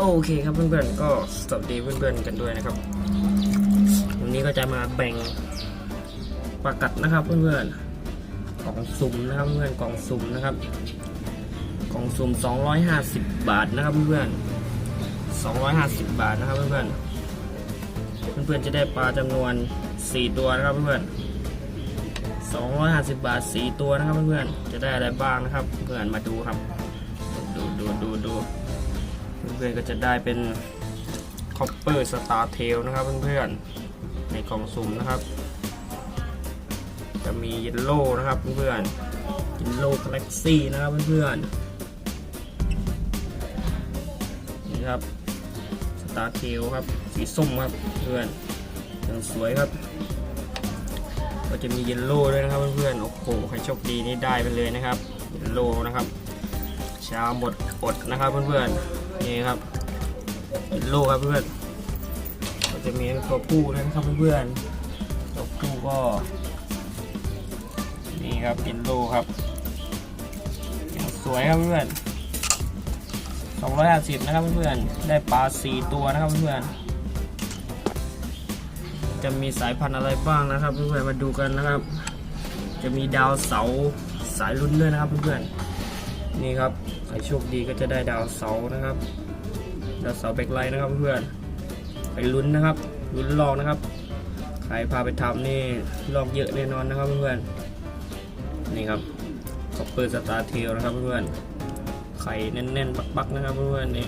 โอเคครับเพื่อนๆก็สวัสดีเพื่อนๆกันด้วยนะครับ วันนี้ก็จะมาแบ่งประกัดนะครับเพื่อนๆกล่องสุ่มนะครับเพื่อนกล่องสุ่มนะครับกล่องสุ่ม 250 บาทนะครับเพื่อนๆ250 บาทนะครับเพื่อนๆเพื่อนๆจะได้ปลาจำนวน 4 ตัวนะครับเพื่อนๆ250 บาท 4 ตัวนะครับเพื่อนๆ จะได้อะไรบ้างนะครับ เพื่อนมาดูครับ ดูดูดูดู เพื่อนๆก็จะได้เป็นคอปเปอร์สตาร์เทลนะครับเพื่อนๆในกล่องสุ่มนะครับ จะมีเยลโล่นะครับเพื่อนๆเยลโล่กาแล็กซี่นะครับเพื่อนๆนี่ครับสตาร์เทลครับสีส้มครับเพื่อนยังสวยครับก็จะมีเยลโล่ด้วยนะครับเพื่อนๆ โอ้โห ใครโชคดีนี่ได้ไปเลยนะครับ เยลโล่นะครับ เช้าหมดอดนะครับเพื่อนๆ นี่ครับเยลโล่ครับเพื่อนก็จะมีตัวผู้ด้นะครับเพื่อนตัวผู้ก็ นี่ครับเยลโล่ครับ สวยครับเพื่อน250นะครับเพื่อนๆได้ปลา4ตัวนะครับเพื่อนๆจะมีสายพันธุ์อะไรบ้างนะครับเพื่อนๆมาดูกันนะครับ จะมีดาวเสาสายลุ้นด้วยนะครับเพื่อนๆนี่ครับใครโชคดีก็จะได้ดาวเสานะครับ ดาวเสาแบกไลท์นะครับเพื่อนไปลุ้นนะครับลุ้นลองนะครับ ใครพาไปทำนี่ลอกเยอะแน่นอนนะครับเพื่อนนี่ครับคอปเปอร์สตาร์เทลนะครับเพื่อนไข่แน่นๆปักๆนะครับเพื่อนนี่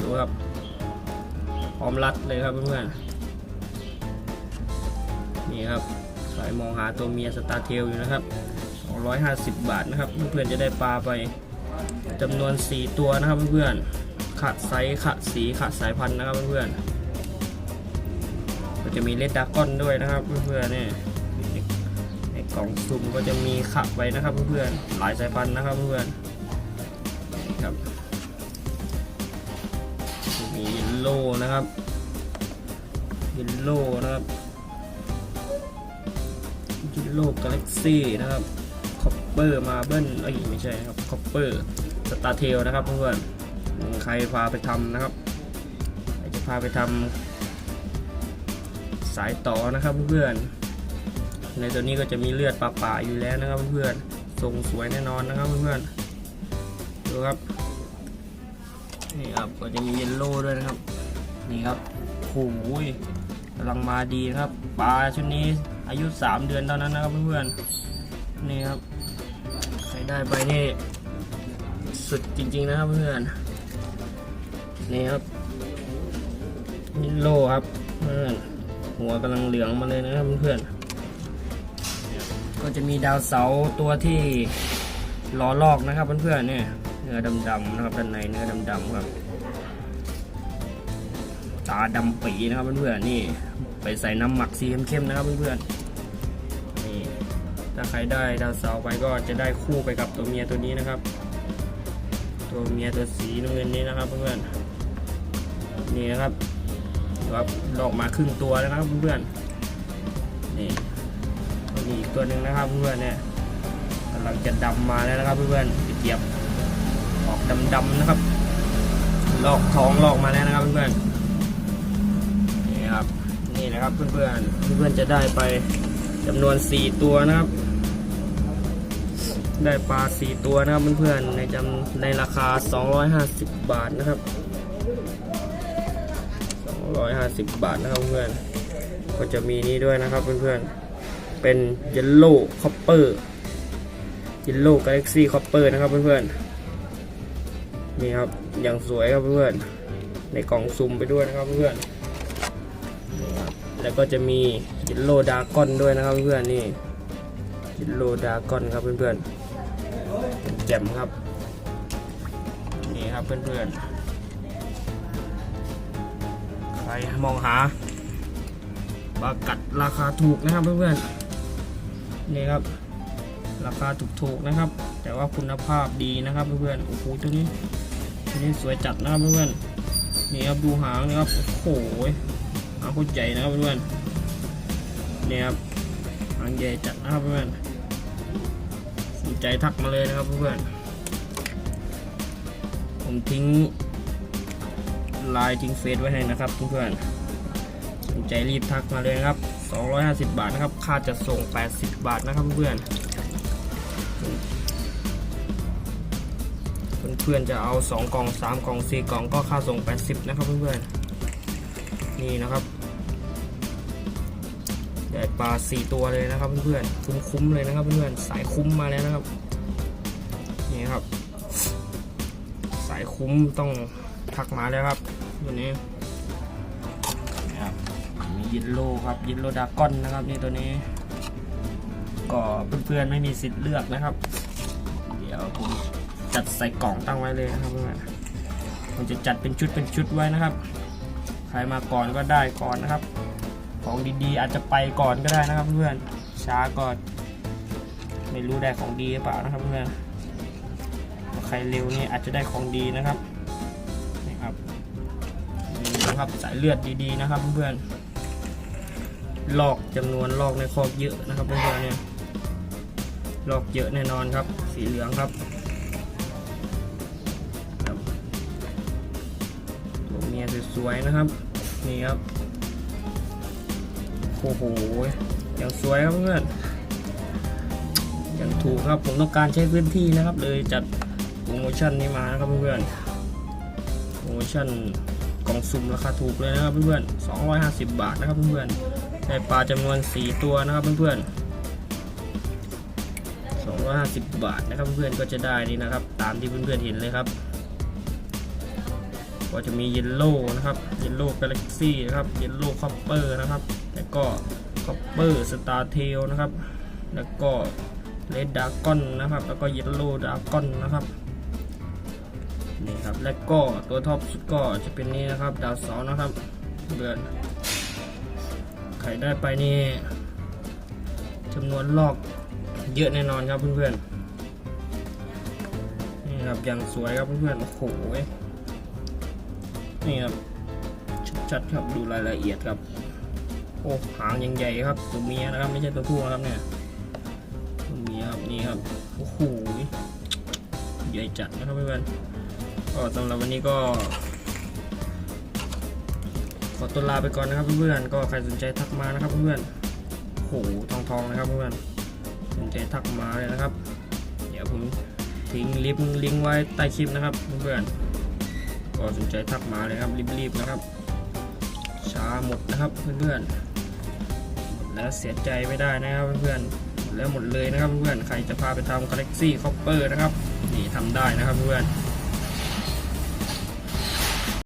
ดูครับพร้อมรัดเลยครับเพื่อนนี่ครับใครมองหาตัวเมียสตาร์เทลอยู่นะครับ 250 บาทนะครับ เพื่อนๆจะได้ปลาไปจำนวน 4 ตัวนะครับเพื่อนๆ ขัดไซส์ขัดสีขัดสายพันธุ์นะครับเพื่อนๆก็จะมีเลดดากอนด้วยนะครับเพื่อนๆเนี่ยในกล่องสุ่มก็จะมีขับไว้นะครับเพื่อนๆหลายสายพันธุ์นะครับเพื่อนนี่ครับมีเยลโล่นะครับเยลโล่นะครับเยลโล่กาแล็กซี่นะครับคอปเปอร์มาเบิลเอ้ยไม่ใช่ครับคอปเปอร์สตาร์เทลนะครับเพื่อนๆ ใครพาไปทำนะครับใครจะพาไปทำสายต่อนะครับเพื่อนในตัวนี้ก็จะมีเลือดป่าอยู่แล้วนะครับเพื่อนทรงสวยแน่นอนนะครับเพื่อนดูครับนี่ครับก็จะมีเยลโล่ด้วยนะครับ นี่ครับโอ้ยกำลังมาดีนะครับปลาชุดนี้อายุ 3 เดือนเท่านั้นนะครับเพื่อนนี่ครับใครได้ไปนี่สุดจริงๆนะครับเพื่อน นี่ครับยลโลครับเพื่อนหัวกำลังเหลืองมาเลยนะครับเพื่อนก็จะมีดาวเสาตัวที่ล้อลอกนะครับเพื่อนๆเนี่ยเนื้อดำๆนะครับด้านในเนื้อดำๆครับตาดำปีนะครับเพื่อนๆนี่ ไปใส่น้ำหมักสีเข้มๆนะครับเพื่อนๆนี่ถ้าใครได้ดาวเสาไปก็จะได้คู่ไปกับตัวเมียตัวนี้นะครับ ตัวเมียตัวสีน้ำเงินนี้นะครับเพื่อนๆ นี่นะครับครับลอกมาครึ่งตัวแล้วนะครับเพื่อนๆนี่นี่อีกตัวหนึ่งนะครับเพื่อนๆเนี่ยกำลังจะดำมาแล้วนะครับเพื่อนๆเจียบออกดำๆนะครับ ลอกท้องลอกมาแล้วนะครับเพื่อนๆนี่ครับนี่นะครับเพื่อนๆเพื่อนๆจะได้ไปจำนวน 4 ตัวนะครับ ได้ปลา 4 ตัวนะครับเพื่อนๆในจำในราคา 250 บาทนะครับ 150 บาทนะครับเพื่อน ก็จะมีนี้ด้วยนะครับเพื่อนๆ เป็น Yellow Copper Yellow Galaxy Copper นะครับเพื่อนๆ นี่ครับ อย่างสวยครับเพื่อนๆ ในกล่องซุ่มไปด้วยนะครับเพื่อนนี่ครับแล้วก็จะมี Yellow Dragon ด้วยนะครับเพื่อนๆ นี่ Yellow Dragon ครับเพื่อนๆแจ่มครับ นี่ครับเพื่อนๆ รมองหาปลากัดราคาถูกนะครับเพื่อนๆนี่ครับ ราคาถูกๆนะครับ แต่ว่าคุณภาพดีนะครับเพื่อนๆโอ้โหตัวนี้ตัวนี้สวยจัดนะครับเพื่อนๆนี่ครับดูหางนะครับโอ้โหหางโคตรใหญ่นะครับเพื่อนๆนี่ครับหางใหญ่จัดนะครับเพื่อนสนใจทักมาเลยนะครับเพื่อนๆผมทิ้ง ไลน์ทิ้งเฟซไว้ให้นะครับเพื่อนๆสนใจรีบทักมาเลยนะครับ 250 บาทนะครับ ค่าจะส่ง 80 บาทนะครับเพื่อนเพื่อนๆจะเอา 2 กล่อง 3 กล่อง 4 กล่องก็ค่าส่ง 80 นะครับเพื่อนๆ นี่นะครับได้ปลา 4 ตัวเลยนะครับเพื่อนๆ คุ้มๆเลยนะครับเพื่อนๆ สายคุ้มมาแล้วนะครับ นี่ครับ สายคุ้มต้อง ทักมาแล้วครับตัวนี้นะครับมียินโลครับยินโลดากอนนะครับนี่ตัวนี้ ก็เพื่อนๆไม่มีสิทธิ์เลือกนะครับ เดี๋ยวผมจัดใส่กล่องตั้งไว้เลยนะครับเพื่อนผมจะจัดเป็นชุดเป็นชุดไว้นะครับ ใครมาก่อนก็ได้ก่อนนะครับ ของดีๆอาจจะไปก่อนก็ได้นะครับเพื่อนช้าก็ไม่รู้ได้ของดีหรือเปล่านะครับเพื่อนใครเร็วนี่อาจจะได้ของดีนะครับ นะครับ สายเลือดดีๆนะครับเพื่อนๆลอกจำนวนลอกในคอกเยอะนะครับเพื่อนๆเนี่ยลอกเยอะแน่นอนครับ สีเหลืองครับตัวเมียสวยๆนะครับนี่ครับโอ้โหอย่างสวยครับเพื่อนอย่างถูกครับผมต้องการใช้พื้นที่นะครับ เลยจัดโปรโมชั่นนี้มานะครับเพื่อนโปรโมชั่น ล่องสุ่มราคาถูกเลยนะครับเพื่อนๆ250 บาทนะครับเพื่อนๆได้ปลาจำนวน 4 ตัวนะครับเพื่อนๆ250 บาทนะครับเพื่อนๆก็จะได้นี่นะครับ ตามที่เพื่อนๆเห็นเลยครับ ก็จะมีเยลโล่นะครับเยลโล่กาแล็กซี่นะครับเยลโล่คอปเปอร์นะครับแล้วก็คอปเปอร์สตาร์เทลนะครับ แล้วก็เลดดากอนนะครับ แล้วก็เยลโล่ดากอนนะครับ นี่ครับ และก็ตัวท็อปสุดก็จะเป็นนี้นะครับ ดาวเสานะครับเบือนใครได้ไปนี่จำนวนลอกเยอะแน่นอนครับเพื่อนๆนี่ครับอย่างสวยครับเพื่อนๆโอ้โหนี่ครับชัดๆครับดูรายละเอียดครับโอ้หางยังใหญ่ครับตัวเมียนะครับ ไม่ใช่ตัวผู้นะครับเนี่ยตัวเมียครับนี่ครับโอ้โหใหญ่จัดนะครับเพื่อนๆ ก็สำหรับวันนี้ก็ ขอตัวลาไปก่อนนะครับเพื่อนๆก็ใครสนใจทักมานะครับเพื่อนๆโหทองทองนะครับเพื่อนสนใจทักมาเลยนะครับ เดี๋ยวผมทิ้งลิงก์ลิงก์ไว้ใต้คลิปนะครับเพื่อนๆก็สนใจทักมาเลยครับรีบๆนะครับ ช้าหมดนะครับเพื่อนๆหมดแล้วเสียใจไม่ได้นะครับเพื่อนๆแล้วหมดเลยนะครับเพื่อนๆใครจะพาไปทำ Galaxy Copper นะครับ นี่ทำได้นะครับเพื่อนๆ